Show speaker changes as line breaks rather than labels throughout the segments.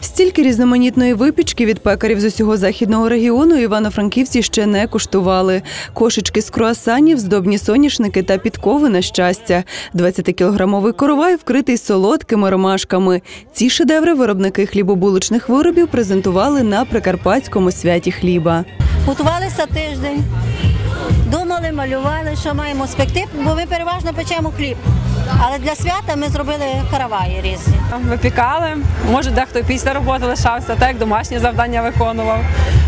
Стільки різноманітної випічки від пекарів з усього західного регіону івано-франківці ще не куштували. Кошечки з круасанів, здобні соняшники та підкови на щастя. 20-кілограмовий коровай вкритий солодкими ромашками. Ці шедеври виробники хлібобулочних виробів презентували на прикарпатському святі хліба.
Готувалися тиждень, думали, малювали, що маємо спекти, бо ми переважно печемо хліб. Але для свята ми зробили караваї різні.
Випікали, може дехто після роботи лишався, так як домашні завдання виконував,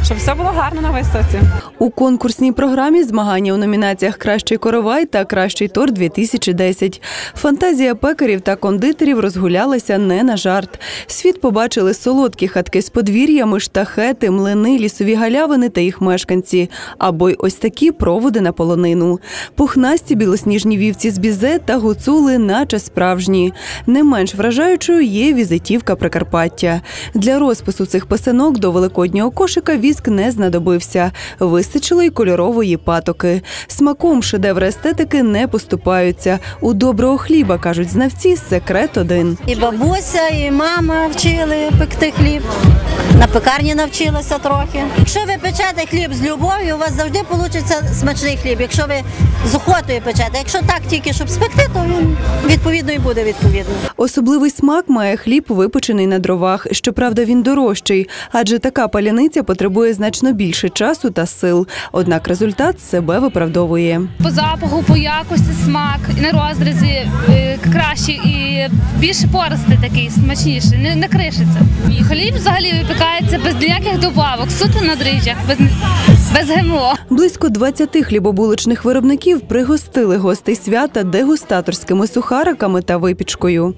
щоб все було гарно на виставці.
У конкурсній програмі змагання у номінаціях Кращий коровай та Кращий торт 2010 Фантазія пекарів та кондитерів розгулялася не на жарт. Світ побачили солодкі хатки з подвір'ями, штахети, млини, лісові галявини та їх мешканці, або й ось такі проводи на полонину. Пухнасті білосніжні вівці з бізе та гуцули, наче справжні. Не менш вражаючою є візитівка Прикарпаття. Для розпису цих писанок до великоднього кошика віск не знадобився. Вистачило й кольорової патоки. Смаком шедеври естетики не поступаються. У доброго хліба кажуть знавці. Секрет один.
І бабуся, і мама вчили пекти хліб. На пекарні навчилася трохи. Якщо ви печете хліб з любов'ю, у вас завжди вийде смачний хліб. Якщо ви з охотою печете, якщо так тільки щоб спекти, то він відповідно і буде відповідно.
Особливий смак має хліб, випечений на дровах. Щоправда, він дорожчий, адже така паляниця потребує значно більше часу та сил. Однак результат себе виправдовує.
по запаху, по якості смак на розрізі краще і більш пористий такий, смачніший, не, не кришиться. Хліб взагалі випікається без ніяких добавок, суто на дріжджах, без, без ГМО.
Близько 20 хлібобулочних виробників пригостили гостей свята дегустаторськими сухариками та випічкою.